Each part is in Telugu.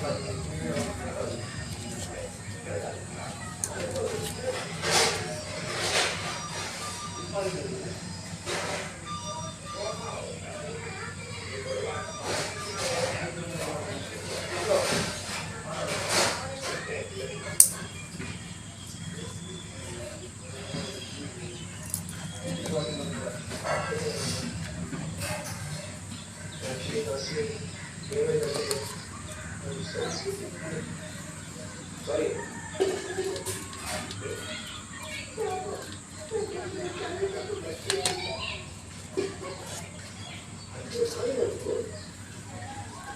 but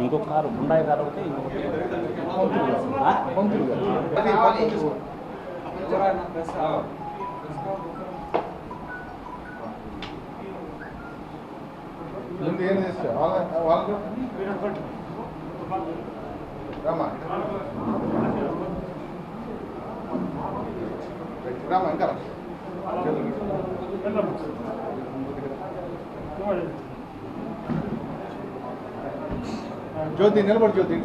ఇంకొక కారు ఉండాయి కారు ఒకటి రామా ఇంకా జ్యోతి నిలబడి జ్యోతి.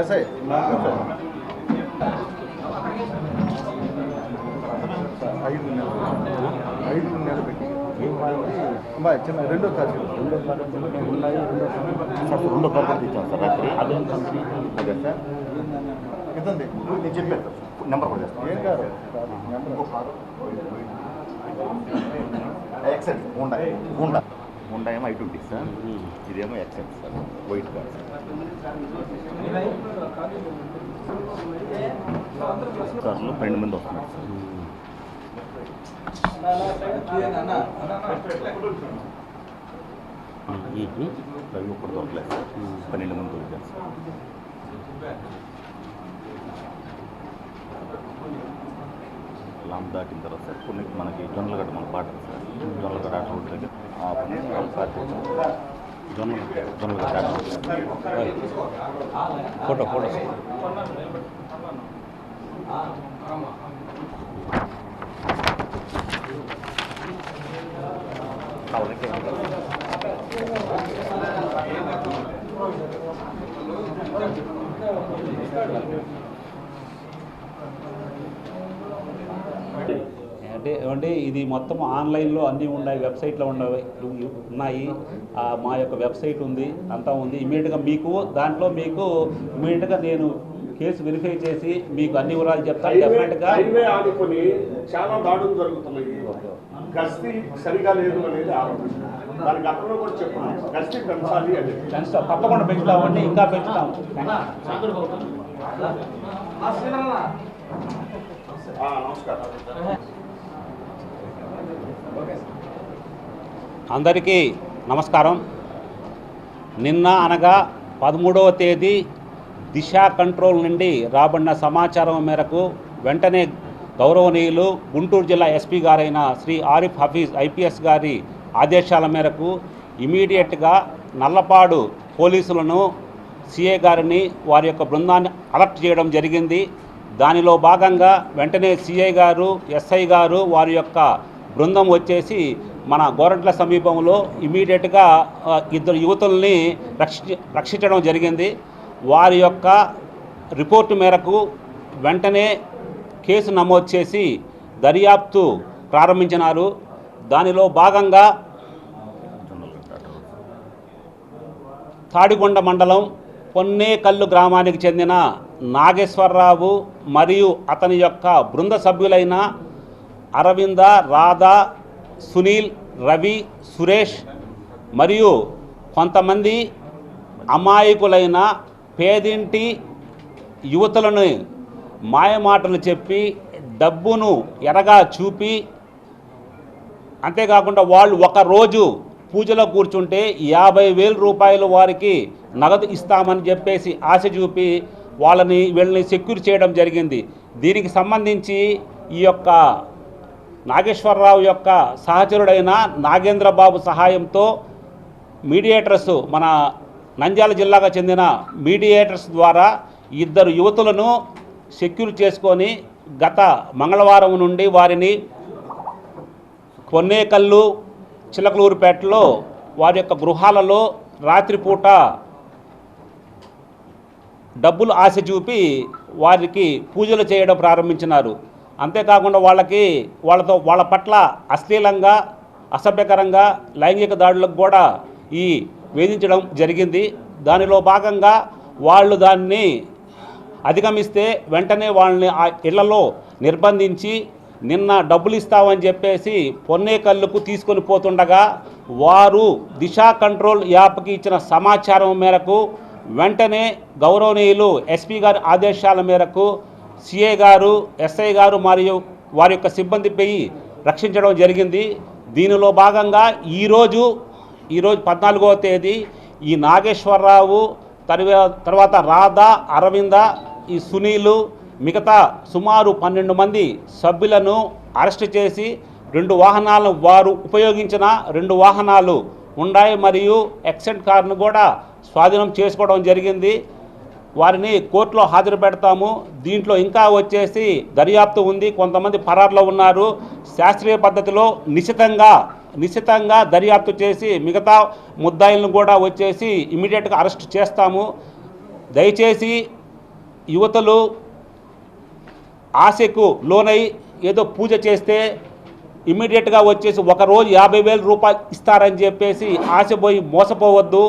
ఎస్ఐ. ఐదు నెలలు ఐదు నెలలు పెట్టి అమ్మాయి చిన్న రెండో తారీఖు రెండో ఉన్నాయి రెండో కారు తెచ్చాం సార్ రాత్రి అదేం సార్ ఇదండి నేను చెప్పాను నెంబర్ కూడా చేస్తాను ఏం కాదు. Car excel Honda Honda Honda ఏమో ఐ ట్వంటీ సార్ ఇదేమో ఎక్సెల్ సార్ వైట్ కార్ కార్లో పన్నెండు మంది వస్తున్నారు సార్ రవి ఒక్కడు దొరకలేదు సార్ పన్నెండు మంది దొరికారు సార్ లాంబ్ దాటిన తర్వాత సార్ కొన్ని మనకి జొన్నలగడ్డ మన పాట సార్ జొన్నలగడ్డ ఆట రోడ్ ఆ పని స్టార్ట్ ఫోటో ఫోటో అంటే ఏమంటే ఇది మొత్తం ఆన్లైన్లో అన్నీ ఉన్నాయి వెబ్సైట్లో ఉన్నాయి. ఉన్నాయి మా యొక్క వెబ్సైట్ ఉంది అంతా ఉంది. ఇమీడియట్గా మీకు దాంట్లో మీకు ఇమీడియట్గా నేను కేసు వెరిఫై చేసి మీకు అన్ని వివరాలు చెప్తాను. డెఫినెట్గా ఆనుకొని చాలా దాడులు జరుగుతున్నాయి. గస్తీ సరిగా లేదు అనేది ఆరోపణ. దానికి అతను కూడా చెప్తున్నాను గస్తీ పెంచాలి అని. పెంచుతాం తప్పకుండా పెంచుతామండి ఇంకా పెంచుతాం. ఆ, నమస్కారం. అందరికీ నమస్కారం. నిన్న అనగా పదమూడవ తేదీ దిశ కంట్రోల్ నుండి రాబడిన సమాచారం మేరకు వెంటనే గౌరవనీయులు గుంటూరు జిల్లా ఎస్పీ గారైన శ్రీ ఆరిఫ్ హఫీజ్ ఐపీఎస్ గారి ఆదేశాల మేరకు ఇమీడియట్గా నల్లపాడు పోలీసులను సిఏ గారిని వారి యొక్క బృందాన్ని అలర్ట్ చేయడం జరిగింది. దానిలో భాగంగా వెంటనే సిఐ గారు ఎస్ఐ గారు వారి యొక్క బృందం వచ్చేసి మన గోరంట్ల సమీపంలో ఇమీడియట్గా ఇద్దరు యువతుల్ని రక్షి రక్షించడం జరిగింది. వారి యొక్క రిపోర్టు మేరకు వెంటనే కేసు నమోదు చేసి దర్యాప్తు ప్రారంభించినారు. దానిలో భాగంగా తాడికొండ మండలం పొన్నేకల్లు గ్రామానికి చెందిన నాగేశ్వరరావు మరియు అతని యొక్క బృంద సభ్యులైన అరవింద రాధా సునీల్ రవి సురేష్ మరియు కొంతమంది అమాయకులైన పేదింటి యువతులను మాయమాటలు చెప్పి డబ్బును ఎరగా చూపి అంతేకాకుండా వాళ్ళు ఒక రోజు పూజలో కూర్చుంటే యాభై వేల రూపాయలు వారికి నగదు ఇస్తామని చెప్పేసి ఆశ చూపి వాళ్ళని వీళ్ళని సెక్యూర్ చేయడం జరిగింది. దీనికి సంబంధించి ఈ యొక్క నాగేశ్వరరావు యొక్క సహచరుడైన నాగేంద్రబాబు సహాయంతో మీడియేటర్స్ మన నంద్యాల జిల్లాకు చెందిన మీడియేటర్స్ ద్వారా ఇద్దరు యువతులను సెక్యూర్ చేసుకొని గత మంగళవారం నుండి వారిని కొన్నేకల్లు చిలకలూరుపేటలో వారి యొక్క గృహాలలో రాత్రిపూట డబ్బులు ఆశ చూపి వారికి పూజలు చేయడం ప్రారంభించినారు. అంతేకాకుండా వాళ్ళకి వాళ్ళతో వాళ్ళ పట్ల అశ్లీలంగా అసభ్యకరంగా లైంగిక దాడులకు కూడా ఈ వేధించడం జరిగింది. దానిలో భాగంగా వాళ్ళు దాన్ని అధిగమిస్తే వెంటనే వాళ్ళని ఆ ఇళ్ళలో నిర్బంధించి నిన్న డబ్బులు ఇస్తామని చెప్పేసి పొన్నేకల్లుకు తీసుకొని పోతుండగా వారు దిశా కంట్రోల్ యాప్కి ఇచ్చిన సమాచారం మేరకు వెంటనే గౌరవనీయులు ఎస్పీ గారి ఆదేశాల మేరకు సిఐ గారు ఎస్ఐ గారు మరియు వారి యొక్క సిబ్బందిపై రక్షించడం జరిగింది. దీనిలో భాగంగా ఈరోజు ఈరోజు పద్నాలుగవ తేదీ ఈ నాగేశ్వరరావు తర్వాత రాధా అరవింద ఈ సునీలు మిగతా సుమారు పన్నెండు మంది సభ్యులను అరెస్ట్ చేసి రెండు వాహనాలను వారు ఉపయోగించిన రెండు వాహనాలు ఉన్నాయి మరియు ఎక్సెంట్ కార్ను కూడా స్వాధీనం చేసుకోవడం జరిగింది. వారిని కోర్టులో హాజరు పెడతాము. దీంట్లో ఇంకా వచ్చేసి దర్యాప్తు ఉంది. కొంతమంది పరారులో ఉన్నారు. శాస్త్రీయ పద్ధతిలో నిశితంగా నిశితంగా దర్యాప్తు చేసి మిగతా ముద్దాయిలను కూడా వచ్చేసి ఇమీడియట్గా అరెస్ట్ చేస్తాము. దయచేసి యువతలు ఆశకు లోనై ఏదో పూజ చేస్తే ఇమ్మీడియట్గా వచ్చేసి ఒక రోజు యాభై వేల రూపాయలు ఇస్తారని చెప్పేసి ఆశపోయి మోసపోవద్దు.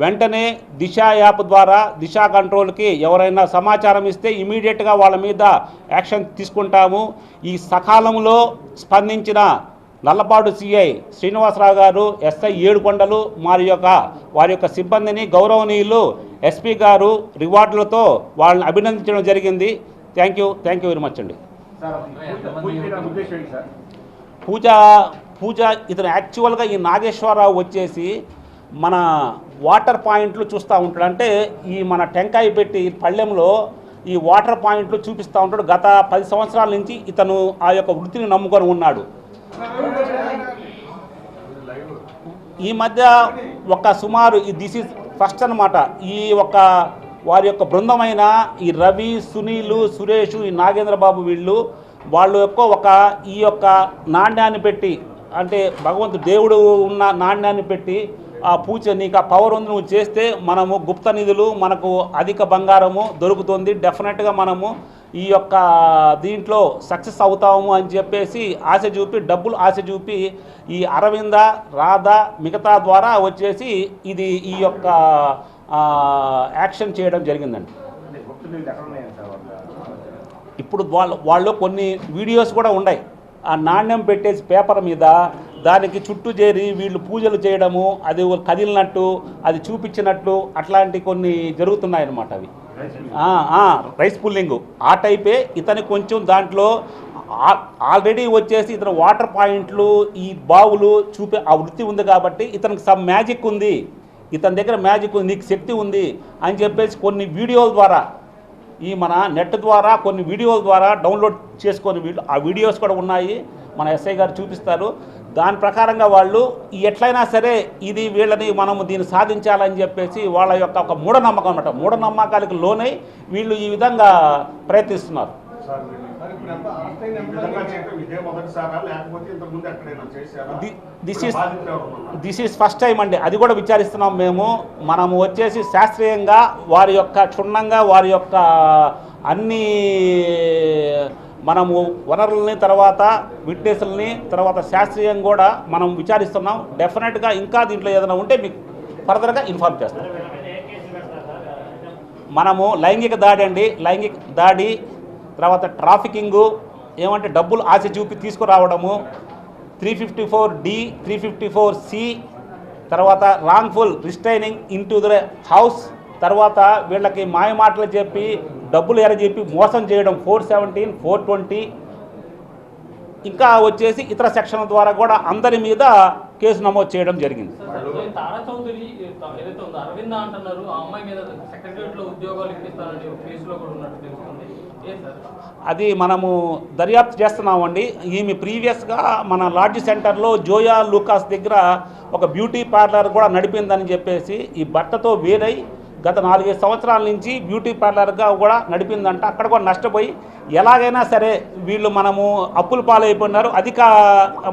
వెంటనే దిశ యాప్ ద్వారా దిశ కంట్రోల్కి ఎవరైనా సమాచారం ఇస్తే ఇమీడియట్గా వాళ్ళ మీద యాక్షన్ తీసుకుంటాము. ఈ సకాలంలో స్పందించిన నల్లపాడు సిఐ శ్రీనివాసరావు గారు ఎస్ఐ ఏడుకొండలు వారి యొక్క వారి యొక్క సిబ్బందిని గౌరవనీయులు ఎస్పీ గారు రివార్డులతో వాళ్ళని అభినందించడం జరిగింది. Thank you thank you very much అండి. పూజ పూజ ఇతను యాక్చువల్గా ఈ నాగేశ్వరరావు వచ్చేసి మన వాటర్ పాయింట్లు చూస్తూ ఉంటాడు. అంటే ఈ మన టెంకాయ పెట్టి పళ్ళెంలో ఈ వాటర్ పాయింట్లు చూపిస్తూ ఉంటాడు. గత పది సంవత్సరాల నుంచి ఇతను ఆ యొక్క వృత్తిని నమ్ముకొని ఉన్నాడు. ఈ మధ్య ఒక సుమారు ఈ దిస్ ఇస్ ఫస్ట్ అన్నమాట. ఈ ఒక వారి యొక్క బృందమైన ఈ రవి సునీలు సురేష్ ఈ నాగేంద్ర బాబు వీళ్ళు వాళ్ళు యొక్క ఒక ఈ యొక్క నాణ్యాన్ని పెట్టి అంటే భగవంతుడు దేవుడు ఉన్న నాణ్యాన్ని పెట్టి ఆ పూజ నీకు ఆ పవర్ ఉంది నువ్వు చేస్తే మనము గుప్త నిధులు మనకు అధిక బంగారము దొరుకుతుంది. డెఫినెట్గా మనము ఈ యొక్క దీంట్లో సక్సెస్ అవుతాము అని చెప్పేసి ఆశ చూపి డబ్బులు ఆశ చూపి ఈ అరవింద రాధ మిగతా ద్వారా వచ్చేసి ఇది ఈ యొక్క యాక్షన్ చేయడం జరిగిందండి. ఇప్పుడు వాళ్ళు వాళ్ళు కొన్ని వీడియోస్ కూడా ఉన్నాయి. ఆ నాణ్యం పెట్టేసి పేపర్ మీద దానికి చుట్టూ చేరి వీళ్ళు పూజలు చేయడము అది కదిలినట్టు అది చూపించినట్లు అట్లాంటి కొన్ని జరుగుతున్నాయి అన్నమాట అవి. Rice pulling. ఆ టైపే ఇతని కొంచెం దాంట్లో ఆల్రెడీ వచ్చేసి ఇతను వాటర్ పాయింట్లు ఈ బావులు చూపే ఆ వృత్తి ఉంది కాబట్టి ఇతనికి సమ్ మ్యాజిక్ ఉంది. ఇతని దగ్గర మ్యాజిక్ ఉంది నీకు శక్తి ఉంది అని చెప్పేసి కొన్ని వీడియోల ద్వారా ఈ మన నెట్ ద్వారా కొన్ని వీడియోల ద్వారా డౌన్లోడ్ చేసుకొని వీళ్ళు ఆ వీడియోస్ కూడా ఉన్నాయి. మన ఎస్ఐ గారు చూపిస్తారు. దాని ప్రకారంగా వాళ్ళు ఎట్లయినా సరే ఇది వీళ్ళని మనము దీన్ని సాధించాలని చెప్పేసి వాళ్ళ యొక్క ఒక మూఢనమ్మకం అనమాట మూఢనమ్మకాలకు లోనై వీళ్ళు ఈ విధంగా ప్రయత్నిస్తున్నారు. దిస్ ఈజ్ ఫస్ట్ టైం అండి. అది కూడా విచారిస్తున్నాం మేము. మనము వచ్చేసి శాస్త్రీయంగా వారి యొక్క క్షుణ్ణంగా వారి యొక్క అన్ని మనము వనరుల్ని తర్వాత విట్నెస్లని తర్వాత శాస్త్రీయం కూడా మనం విచారిస్తున్నాం. డెఫినెట్గా ఇంకా దీంట్లో ఏదైనా ఉంటే మీకు ఫర్దర్గా ఇన్ఫార్మ్ చేస్తాం. మనము లైంగిక దాడి అండి. లైంగిక దాడి తర్వాత ట్రాఫికింగు ఏమంటే డబ్బులు ఆశ చూపి తీసుకురావడము three fifty four D three fifty four C తర్వాత wrongful restraining into the house తర్వాత వీళ్ళకి మాయమాటలు చెప్పి డబ్బులు ఎరజెప్పి మోసం చేయడం ఫోర్ సెవెంటీన్ ఫోర్ ట్వంటీ ఇంకా వచ్చేసి ఇతర సెక్షన్ల ద్వారా కూడా అందరి మీద కేసు నమోదు చేయడం జరిగింది. అది మనము దర్యాప్తు చేస్తున్నామండి. ఈమె ప్రీవియస్గా మన లాడ్జ్ సెంటర్లో జోయా లూకాస్ దగ్గర ఒక బ్యూటీ పార్లర్ కూడా నడిపిందని చెప్పేసి ఈ భర్తతో వేరై గత నాలుగైదు సంవత్సరాల నుంచి బ్యూటీ పార్లర్గా కూడా నడిపిందంట. అక్కడ కూడా నష్టపోయి ఎలాగైనా సరే వీళ్ళు మనము అప్పులు పాలైపోయినారు. అధిక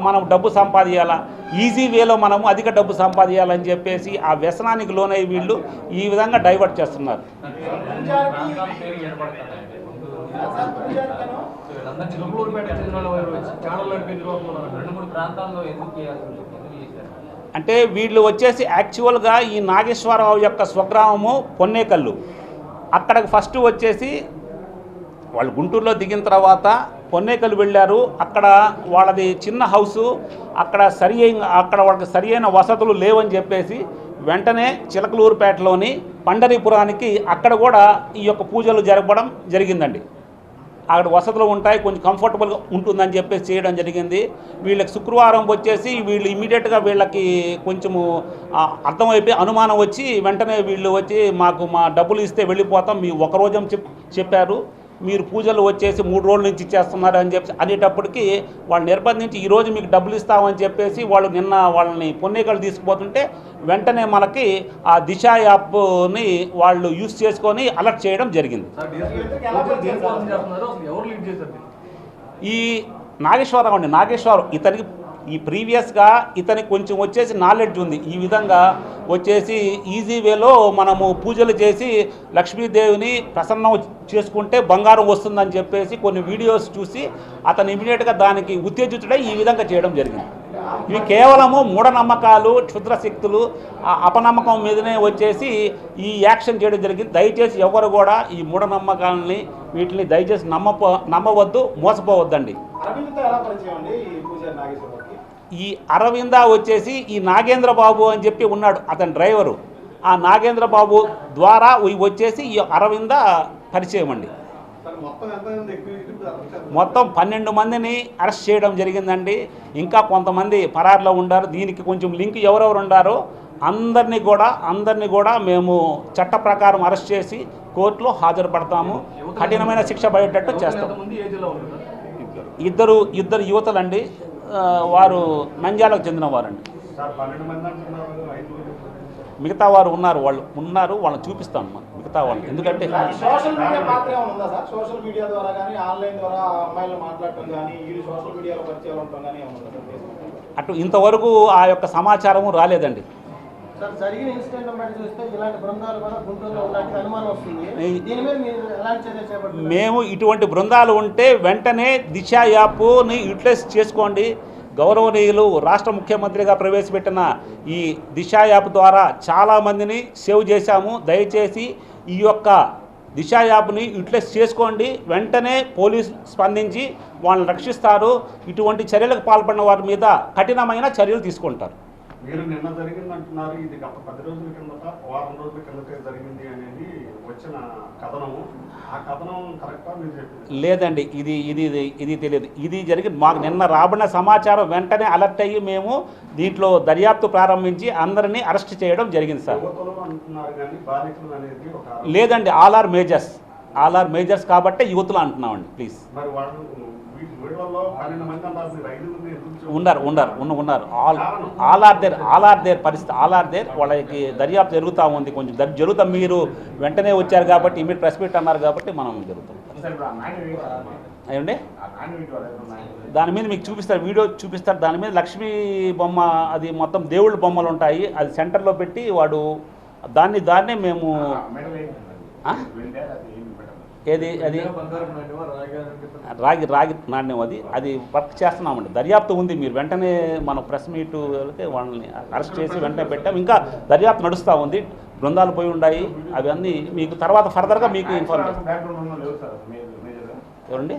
మనం డబ్బు సంపాదించాలా ఈజీ వేలో మనము అధిక డబ్బు సంపాదించాలని చెప్పేసి ఆ వ్యసనానికి లోనై వీళ్ళు ఈ విధంగా డైవర్ట్ చేస్తున్నారు. రెండు మూడు ప్రాంతాల్లో ఎందుకు చేయాల్సి ఉంది? ఎందుకు చేశారు అంటే వీళ్ళు వచ్చేసి యాక్చువల్గా ఈ నాగేశ్వరరావు యొక్క స్వగ్రామము పొన్నేకల్లు. అక్కడికి ఫస్ట్ వచ్చేసి వాళ్ళు గుంటూరులో దిగిన తర్వాత పొన్నేకల్లు వెళ్ళారు. అక్కడ వాళ్ళది చిన్న హౌసు అక్కడ సరి అయిన అక్కడ వాళ్ళకి సరి అయిన వసతులు లేవని చెప్పేసి వెంటనే చిలకలూరుపేటలోని పండరీపురానికి అక్కడ కూడా ఈ యొక్క పూజలు జరపడం జరిగిందండి. అక్కడ వసతులు ఉంటాయి కొంచెం కంఫర్టబుల్గా ఉంటుందని చెప్పేసి చేయడం జరిగింది. వీళ్ళకి శుక్రవారం వచ్చేసి వీళ్ళు ఇమీడియట్గా వీళ్ళకి కొంచెము అర్థమైపోయి అనుమానం వచ్చి వెంటనే వీళ్ళు వచ్చి మాకు మా డబ్బులు ఇస్తే వెళ్ళిపోతాం మీ ఒక రోజు చెప్ చెప్పారు. మీరు పూజలు వచ్చేసి మూడు రోజుల నుంచి ఇచ్చేస్తున్నారు అని చెప్పి అనేటప్పటికి వాళ్ళు నిర్బంధించి ఈ రోజు మీకు డబ్బులు ఇస్తామని చెప్పేసి వాళ్ళు నిన్న వాళ్ళని పొన్నేకలు తీసుకుపోతుంటే వెంటనే మనకి ఆ దిశ యాప్ని వాళ్ళు యూస్ చేసుకొని అలర్ట్ చేయడం జరిగింది. ఈ నాగేశ్వరరావు అండి నాగేశ్వరరావు ఇతనికి ఈ ప్రీవియస్గా ఇతనికి కొంచెం వచ్చేసి నాలెడ్జ్ ఉంది. ఈ విధంగా వచ్చేసి ఈజీ వేలో మనము పూజలు చేసి లక్ష్మీదేవిని ప్రసన్నం చేసుకుంటే బంగారం వస్తుందని చెప్పేసి కొన్ని వీడియోస్ చూసి అతను ఇమీడియట్గా దానికి ఉత్తేజితుడై ఈ విధంగా చేయడం జరిగింది. ఇవి కేవలము మూఢనమ్మకాలు క్షుద్రశక్తులు ఆ అపనమ్మకం మీదనే వచ్చేసి ఈ యాక్షన్ చేయడం జరిగింది. దయచేసి ఎవరు కూడా ఈ మూఢనమ్మకాలని వీటిని దయచేసి నమ్మపో నమ్మవద్దు మోసపోవద్దండి. ఈ అరవింద వచ్చేసి ఈ నాగేంద్ర బాబు అని చెప్పి ఉన్నాడు అతని డ్రైవరు. ఆ నాగేంద్ర బాబు ద్వారా వచ్చేసి ఈ అరవింద పరిచయం అండి. మొత్తం పన్నెండు మందిని అరెస్ట్ చేయడం జరిగిందండి. ఇంకా కొంతమంది పరారులో ఉండారు. దీనికి కొంచెం లింక్ ఎవరెవరు ఉండారో అందరినీ కూడా అందరినీ కూడా మేము చట్ట ప్రకారం అరెస్ట్ చేసి కోర్టులో హాజరుపడతాము కఠినమైన శిక్ష పడేటట్టు చేస్తాం. ఇద్దరు ఇద్దరు యువతలండి. వారు నంద్యాలకు చెందినవారండి మిగతా వారు ఉన్నారు వాళ్ళు ఉన్నారు వాళ్ళని చూపిస్తాను మనం మిగతా వాళ్ళు ఎందుకంటే సోషల్ మీడియా పాత్ర ఏమైనా ఉందా సార్? సోషల్ మీడియా ద్వారా కానీ ఆన్లైన్ ద్వారా ఆ అమ్మాయిలు మాట్లాడటం కానీ వీళ్ళు సోషల్ మీడియాలో పరిచయాలు ఉండటం కానీ ఏమైనా ఉందా సార్? ఫేస్బుక్ అటు ఇంతవరకు ఆ యొక్క సమాచారము రాలేదండి. సార్ జరిగిన ఇన్సిడెంట్ బట్టి చూస్తే ఇలాంటి బృందాలు కూడా గుంటూరులో అనుమానం వస్తుంది. దీని మీద మీరు ఎలాంటి చర్యలు చేపడుతున్నారు? మేము ఇటువంటి బృందాలు ఉంటే వెంటనే దిశ యాప్ని యూటిలైజ్ చేసుకోండి. గౌరవనీయులు రాష్ట్ర ముఖ్యమంత్రిగా ప్రవేశపెట్టిన ఈ దిశ యాప్ ద్వారా చాలామందిని సేవ్ చేశాము. దయచేసి ఈ యొక్క దిశ యాప్ని యూటిలైజ్ చేసుకోండి. వెంటనే పోలీసు స్పందించి వాళ్ళని రక్షిస్తారు. ఇటువంటి చర్యలకు పాల్పడిన వారి మీద కఠినమైన చర్యలు తీసుకుంటారు. మీరు నిన్న జరిగింది అంటున్నారు ఇది గత పది రోజుల కిందట వారం రోజుల కిందటే జరిగింది అనేది వచ్చిన కథనము ఆ కథనం కరెక్టా మీరు చెప్పింది? లేదండి ఇది ఇది ఇది తెలియదు. ఇది జరిగి మాకు నిన్న రాబడిన సమాచారం వెంటనే అలర్ట్ అయ్యి మేము దీంట్లో దర్యాప్తు ప్రారంభించి అందరినీ అరెస్ట్ చేయడం జరిగింది సార్. లేదండి all are majors. All are majors కాబట్టే యువతులు అంటున్నామండి ప్లీజ్. మరి మీరు? ఉన్నారు ఉన్నారు ఉన్న ఉన్నారు. All all are there all are there పరిస్థితి ఆల్ ఆర్ దేర్ వాళ్ళకి దర్యాప్తు జరుగుతూ ఉంది. కొంచెం జరుగుతాం మీరు వెంటనే వచ్చారు కాబట్టి ఇమీడియట్ ప్రెస్ మీట్ అన్నారు కాబట్టి మనం జరుగుతాం. ఏమండి? దాని మీద మీకు చూపిస్తారు వీడియో చూపిస్తారు. దాని మీద లక్ష్మీ బొమ్మ అది మొత్తం దేవుళ్ళ బొమ్మలు ఉంటాయి. అది సెంటర్లో పెట్టి వాడు దాన్ని దాన్నే మేము? ఏది అది? రాగి రాగి నాణ్యం అది. అది వర్క్ చేస్తున్నామండి. దర్యాప్తు ఉంది. మీరు వెంటనే మనం ప్రెస్ మీట్ వెళ్తే వాళ్ళని అరెస్ట్ చేసి వెంటనే పెట్టాం. ఇంకా దర్యాప్తు నడుస్తూ ఉంది. బృందాలు పోయి ఉన్నాయి అవన్నీ మీకు తర్వాత ఫర్దర్గా మీకు ఇన్ఫార్మ్ చేస్తాం ఎవరండి?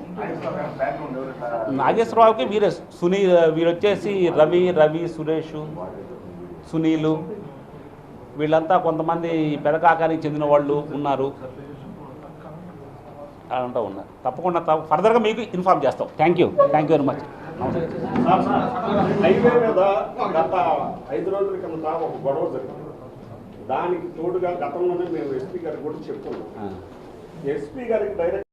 నాగేశ్వరరావుకి వీరే సునీ వీరు వచ్చేసి రవి రవి సురేష్ సునీలు. వీళ్ళంతా కొంతమంది పెదకాకానికి చెందిన వాళ్ళు ఉన్నారు. అదంతా ఉన్నారు తప్పకుండా తప్ప- ఫర్దర్గా మీకు ఇన్ఫార్మ్ చేస్తాం. Thank you. Thank you very much. Highway మీద గత ఐదు రోజుల కిందట ఒక గొడవ జరిగింది. దానికి తోడుగా గతంలోనే మేము ఎస్పీ గారికి కూడా చెప్పుకున్నాం ఎస్పీ గారికి డైరెక్ట్